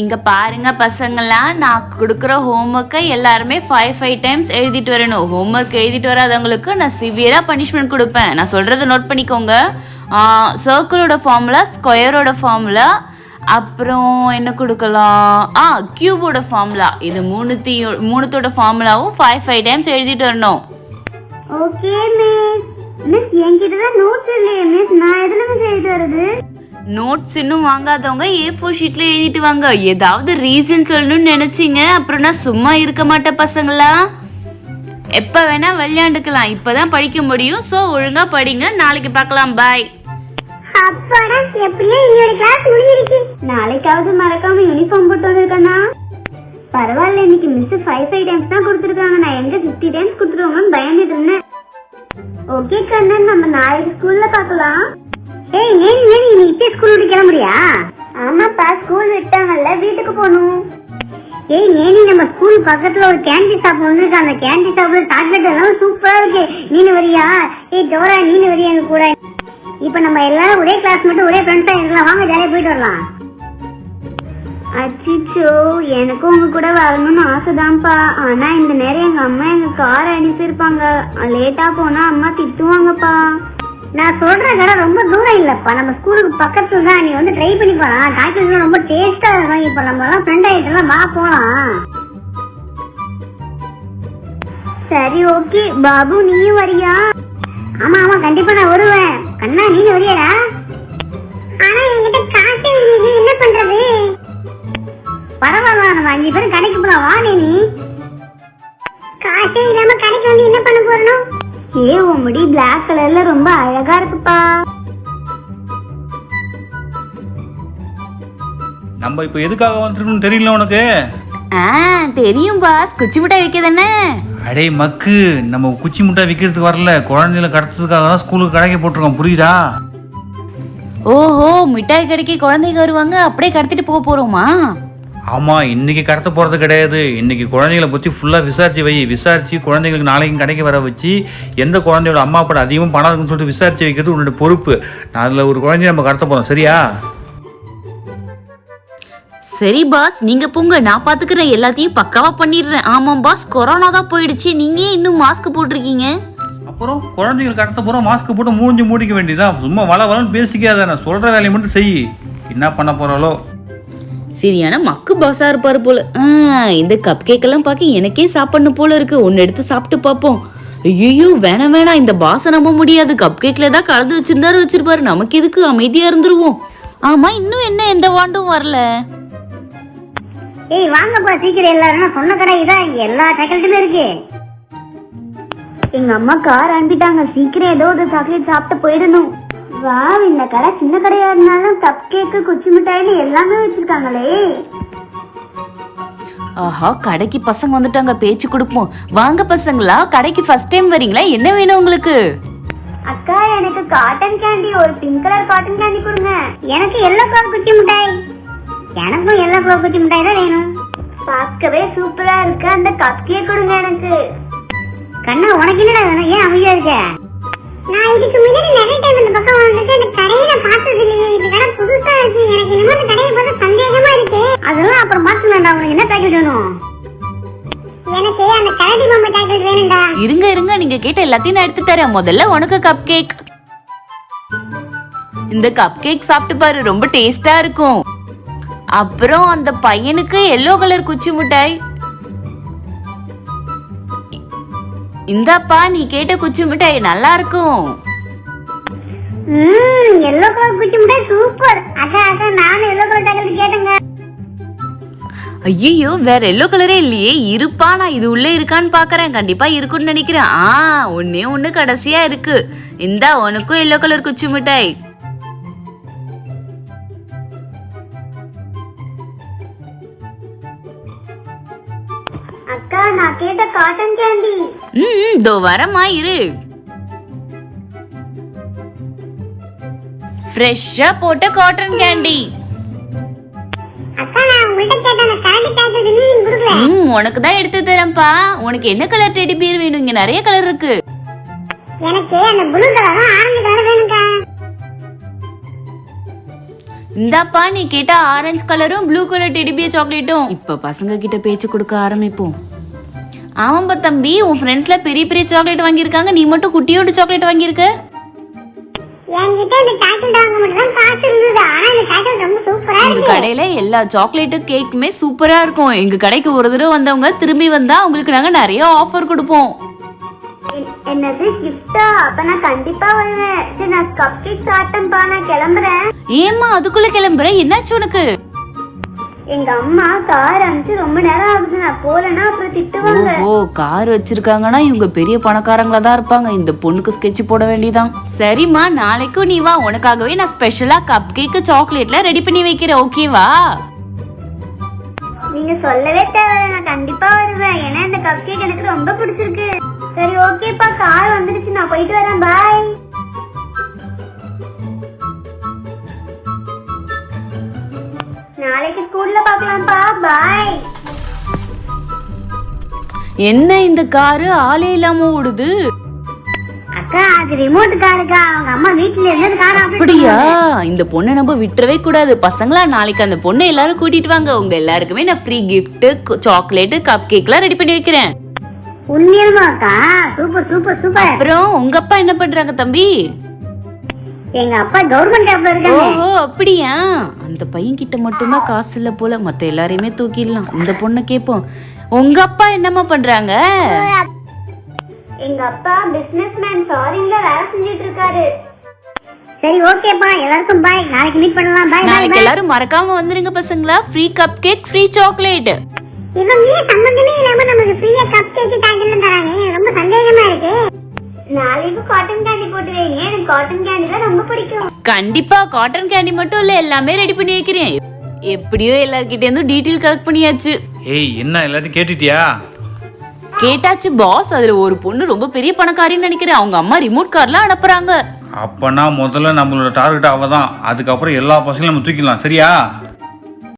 இங்க பாருங்க பசங்களாம் நான் கொடுக்குற ஹோம்ஒர்க்கை எல்லாருமே ஃபைவ் ஃபைவ் டைம்ஸ் எழுதிட்டு வரணும். ஹோம்ஒர்க் எழுதிட்டு வராதவங்களுக்கு நான் சிவியராக பனிஷ்மெண்ட் கொடுப்பேன். நான் சொல்கிறத நோட் பண்ணிக்கோங்க. சர்க்கிளோட ஃபார்முலா ஸ்கொயரோட ஃபார்முலா அப்புறம் என்ன கொடுக்கலாம்? ஆ கியூபோட ஃபார்முலா இது மூணுத்தையும் மூணுத்தோட ஃபார்முலாவும் ஃபைவ் ஃபைவ் டைம்ஸ் எழுதிட்டு வரணும். ஓகே மிஸ் மிஸ் என்கிட்ட தான் நோட்ஸ் இல்லையே மிஸ் நான் எதுல மிஸ் எழுதி வருது நோட்ஸ் இன்னும் வாங்காதவங்க ஏ ஃபோர் ஷீட்ல எழுதிட்டு வாங்க. ஏதாவது ரீசன் சொல்லணும்னு நினைச்சீங்க அப்புறம் நான் சும்மா இருக்க மாட்டேன் பசங்களா? எப்போ வேணா விளையாண்டுக்கலாம். இப்பதான் படிக்க முடியும். ஸோ ஒழுங்கா படிங்க. நாளைக்கு பார்க்கலாம். பாய் அப்பாடா எப்படியோ இன்னொரு கிளாஸ் முடிஞ்சிருச்சு. நாளைக்காவது மறக்காம யூனிஃபார்ம் போட்டு வந்திருக்கேனா பரவாயில்ல இன்னைக்கு மிஸ் ஃபைவ் ஃபைவ் டைம்ஸ் தான் கொடுத்துருக்காங்க. நான் எங்க ஃபிஃப்டி டைம்ஸ் கொடுத்துருவாங்கன்னு பயந்துட்டு இருந்தேன். ஓகே கண்ணன் நம்ம நாளைக்கு ஸ்கூல்ல பார்க்கலாம். ஏய் ஏன் ஏன் நீ இப்பே ஸ்கூல் விட்டு கிளம்புறியா? ஆமாப்பா ஸ்கூல் விட்டாங்கல்ல வீட்டுக்கு போகணும். ஏய் நேனி நம்ம ஸ்கூல் பக்கத்துல ஒரு கேண்டி ஷாப் வந்திருக்கு அந்த கேண்டி ஷாப்ல சாக்லேட் எல்லாம் சூப்பரா இருக்கு. நீனு வரியா? ஏய் டோரா நீனு வரியா எங்க கூட? இப்ப நம்ம எல்லாரும் ஒரே கிளாஸ் மட்டும் ஒரே ஃப்ரெண்ட்ஸா இருக்கலாம். வாங்க ஜாலியா போயிட்டு வரலாம். அச்சிச்சோ எனக்கும் உங்க கூட வரணும்னு ஆசைதான்ப்பா. ஆனா இந்த நேரம் எங்க அம்மா எங்க காரை அனுப்பியிருப்பாங்க லேட்டா போனா அம்மா திட்டுவாங்கப்பா. நான் சொல்ற கடை ரொம்ப தூரம் இல்லப்பா. நம்ம ஸ்கூலுக்கு பக்கத்துல தான். நீ வந்து ட்ரை பண்ணி போலாம் சாக்லேட் ரொம்ப டேஸ்டா இருக்கும் இப்ப நம்ம எல்லாம் ஃப்ரெண்ட் ஆயிட்டெல்லாம் வா போலாம். சரி ஓகே பாபு நீயும் வரியா? ஆமா ஆமா கண்டிப்பா நான் வருவேன். கண்ணா நீ வரியடா? ஆனா என்கிட்ட காசு என்ன பண்றது? பரவாயில்ல நம்ம அஞ்சு பேரும் கடைக்கு போலாம். வா நீ காசே இல்லாம ஏ உன் முடி பிளாக் கலர்ல ரொம்ப அழகா இருக்குப்பா. நம்ம இப்போ எதுக்காக வந்திருக்கோம்னு தெரியல உனக்கு? ஆ தெரியும் பாஸ் குச்சி மிட்டாய் வைக்க தானே அடே மக்கு நம்ம குச்சி முட்டை விற்கிறதுக்கு வரல. குழந்தைகளை கடத்துறதுக்காக தான் ஸ்கூலுக்கு கடைக்கு போட்டிருக்கோம். புரியுதா? ஓஹோ மிட்டாய் கடைக்கு குழந்தைங்க வருவாங்க. அப்படியே கடத்திட்டு போக போறோமா? ஆமா இன்னைக்கு கடத்த போறது கிடையாது. இன்னைக்கு குழந்தைகளை பத்தி ஃபுல்லா விசாரிச்சு வை. விசாரிச்சு குழந்தைங்களுக்கு நாளைக்கு கடைக்கு வர வச்சு எந்த குழந்தையோட அம்மா அப்பா அதிகமாக பணம் இருக்குன்னு சொல்லிட்டு விசாரிச்சு வைக்கிறது உன்னோட பொறுப்பு. நான் அதுல ஒரு குழந்தைய நம்ம கடத்த போறோம். சரியா? சரி பாஸ். நீங்க போங்க. நான் பாத்துக்கிறேன். எல்லாத்தையும் பக்காவா பண்ணிடுறேன். ஆமாம் பாஸ். கொரோனா தான் போயிடுச்சு. நீங்க இன்னும் மாஸ்க் போட்டிருக்கீங்க? அப்புறம் குழந்தைகள் கடத்த போறோம். மாஸ்க் போட்டு மூஞ்சி மூடிக்க வேண்டியதுதான். சும்மா வள வளன்னு பேசிக்காத. நான் சொல்ற வேலையை மட்டும் செய். என்ன பண்ண போறாளோ? சரியான மக்கு பாசா இருப்பாரு போல. ஆ, இந்த கப் கேக் எல்லாம் பார்க்க எனக்கே சாப்பிடணும் போல இருக்கு. ஒன்னு எடுத்து சாப்பிட்டு பார்ப்போம். ஐயோ வேணாம் வேணாம் இந்த பாஸை நம்ப முடியாது. கப் கேக்ல தான் கலந்து வச்சிருந்தாரு வச்சிருப்பாரு. நமக்கு எதுக்கு அமைதியா இருந்துருவோம். ஆமா இன்னும் என்ன எந்த வாண்டும் வரல. ஏய் வாங்கப்பா சீக்கிரம் எல்லாரும். சொன்ன கடை இதான். எல்லா சாக்லேட்டுமே இருக்கு. எங்க அம்மா கார் அனுப்பிட்டாங்க. சீக்கிரம் ஏதோ ஒரு சாக்லேட் சாப்பிட்டு போயிடணும். வா இந்த கடை சின்ன கடையா இருந்தாலும் கப் கேக்கு குச்சி மிட்டாயின்னு எல்லாமே வச்சிருக்காங்களே. ஆஹா கடைக்கு பசங்க வந்துட்டாங்க பேச்சு கொடுப்போம். வாங்க பசங்களா கடைக்கு ஃபர்ஸ்ட் டைம் வரீங்களா? என்ன வேணும் உங்களுக்கு? அக்கா எனக்கு காட்டன் கேண்டி ஒரு பிங்க் கலர் காட்டன் கேண்டி கொடுங்க. எனக்கு எல்லோ கலர் குச்சி மிட்டாய். எனக்கும் எல்லோ கலர் குச்சி மிட்டாய் தான் வேணும். பார்க்கவே சூப்பரா இருக்கு. அந்த கப் கேக் கொடுங்க எனக்கு. கண்ணா உனக்கு என்னடா வேணும்? ஏன் அமைதியா இருக்க? நான் இதுக்கு முன்னாடி நிறைய டைம் இந்த பக்கம் வந்துட்டு இந்த கடையில பார்த்தது இல்லையே. இந்த கடை புதுசா இருக்கு. எனக்கு இன்னும் இந்த கடையை பார்த்து சந்தேகமா இருக்கு. அதெல்லாம் அப்புறம் பார்த்துக்கலாம்டா உனக்கு என்ன பேக்கெட் வேணும்? எனக்கு அந்த கரடி பொம்மை பேக்கெட் வேணும்டா. இருங்க இருங்க. நீங்க கேட்ட எல்லாத்தையும் நான் எடுத்து தரேன். முதல்ல உனக்கு கப் கேக் இந்த கப் கேக் சாப்பிட்டு பாரு. ரொம்ப டேஸ்டா இருக்கும். அப்புறம் அந்த பையனுக்கு எல்லோ கலர் குச்சி மிட்டாய். இந்தாப்பா நீ கேட்ட குச்சி மிட்டாய் நல்லா இருக்கும் ம் எல்லோ கலர் குச்சி மிட்டாய் சூப்பர். அக்கா அக்கா நானும் எல்லோ கலர் சாக்லேட் கேட்டேங்க. ஐயோ வேற எல்லோ கலரே இல்லையே. இருப்பா நான் இது உள்ள இருக்கான்னு பாக்குறேன். கண்டிப்பா இருக்குன்னு நினைக்கிறேன். ஆ ஒன்னே ஒண்ணு கடைசியா இருக்கு. இந்தா உனக்கும் எல்லோ கலர் குச்சி மிட்டாய். நான் கேட்ட காட்டன் கேண்டி. ம் இதோ வரமா இரு. ஃப்ரெஷ்ஷா போட்ட காட்டன் கேண்டி. ம் உனக்கு தான் எடுத்து தரேன்ப்பா. உனக்கு என்ன கலர் டெடி பியர் வேணும்? இங்க நிறைய கலர் இருக்கு. எனக்கு அந்த ப்ளூ கலரும் ஆரஞ்சு கலர் வேணும்க்கா. இந்தாப்பா நீ கேட்டா ஆரஞ்சு கலரும் ப்ளூ கலர் டெடிபிய சாக்லேட்டும் இப்ப பசங்க கிட்ட பேச்சு கொடுக்க ஆரம்பிப்போம். ஆமாப்பா தம்பி உன் ஃப்ரெண்ட்ஸ்ல பெரிய பெரிய சாக்லேட் வாங்கியிருக்காங்க. நீ மட்டும் குட்டியோண்டு சாக்லேட் வாங்கியிருக்க? என்கிட்ட இந்த சாக்லேட் வாங்க மட்டும் காசு இருந்தது ஆனா இந்த சாக்லேட் ரொம்ப சூப்பரா எங்க கடையில எல்லா சாக்லேட்டு கேக்குமே சூப்பரா இருக்கும். எங்க கடைக்கு ஒரு தடவை வந்தவங்க திரும்பி வந்தா அவங்களுக்கு நாங்க நிறைய ஆஃபர் கொடுப்போம். என்- என்னது கிஃப்டா அப்ப நான் கண்டிப்பா வருவேன். சரி நான் கப் கேக் சாப்பிட்டேன்ப்பா. நான் கிளம்புறேன். ஏம்மா அதுக்குள்ள கிளம்புற? என்னாச்சு உனக்கு? எங்க அம்மா கார் அனுப்பிச்சு ரொம்ப நேரம் ஆகுது. நான் போலன்னா அப்புறம் திட்டுவாங்க. ஓஹோ கார் வச்சிருக்காங்கன்னா இவங்க பெரிய பணக்காரங்களா தான் இருப்பாங்க. இந்த பொண்ணுக்கு ஸ்கெட்ச் போட வேண்டியதான் சரிம்மா நாளைக்கும் நீ வா. உனக்காகவே நான் ஸ்பெஷலா கப் கேக்கு சாக்லேட்ல ரெடி பண்ணி வைக்கிறேன். ஓகேவா நீங்க சொல்லவே தேவையில்ல. நான் கண்டிப்பா வருவேன். ஏன்னா இந்த கப் கேக் எனக்கு ரொம்ப பிடிச்சிருக்கு. சரி ஓகேப்பா கார் வந்துடுச்சு. நான் போயிட்டு வரேன். பாய் பாய். என்ன இந்த காரு ஆளே இல்லாம ஓடுது? அக்கா அது ரிமோட் காருக்கா அவங்க அம்மா வீட்டுல இருந்தது கார் அப்படியா? இந்த பொண்ணை நம்ம விட்டுறவே கூடாது. பசங்களா நாளைக்கு அந்த பொண்ணை எல்லாரும் கூட்டிட்டு வாங்க. உங்க எல்லாருக்குமே நான் ஃப்ரீ gift சாக்லேட் கப் கேக்லாம் ரெடி பண்ணி வைக்கிறேன். உண்மையுமாக்கா சூப்பர் சூப்பர் சூப்பர் அப்புறம் உங்க அப்பா என்ன பண்றாங்க தம்பி? எங்க அப்பா கவர்மெண்ட் ஜாப்ல இருக்காங்க. ஓஹோ அப்படியா? அந்த பையன் கிட்ட மட்டும்தான் காசு இல்ல போல. மத்த எல்லாரையுமே தூக்கிடலாம். இந்த பொண்ணை கேட்போம் உங்க அப்பா என்னம்மா பண்றாங்க? எங்க அப்பா பிசினஸ் மேன் ஃபாரின்ல வேலை செஞ்சுட்டு இருக்காரு. சரி ஓகேப்பா எல்லாருக்கும் பாய் நாளைக்கு மீட் பண்ணலாம். பாய் நாளைக்கு எல்லாரும் மறக்காம வந்துருங்க பசங்களா. Free cup cake free chocolate இவங்க சம்பந்தமே இல்லாம கண்டிப்பா காட்டன் கேண்டி மட்டும் இல்ல எல்லாமே ரெடி பண்ணி வைக்கிறேன். எப்படியோ எல்லார்கிட்ட இருந்தும் டீட்டெயில் கலெக்ட் பண்ணியாச்சு. ஏய் என்ன எல்லாத்தையும் கேட்டுட்டியா? கேட்டாச்சு பாஸ் அதுல ஒரு பொண்ணு ரொம்ப பெரிய பணக்காரின்னு நினைக்கிறேன். அவங்க அம்மா ரிமோட் கார்லாம் அனுப்புறாங்க. அப்பனா முதல்ல நம்மளோட டார்கெட் அவ தான் அதுக்கப்புறம் எல்லா பசங்களையும் நம்ம தூக்கிடலாம். சரியா?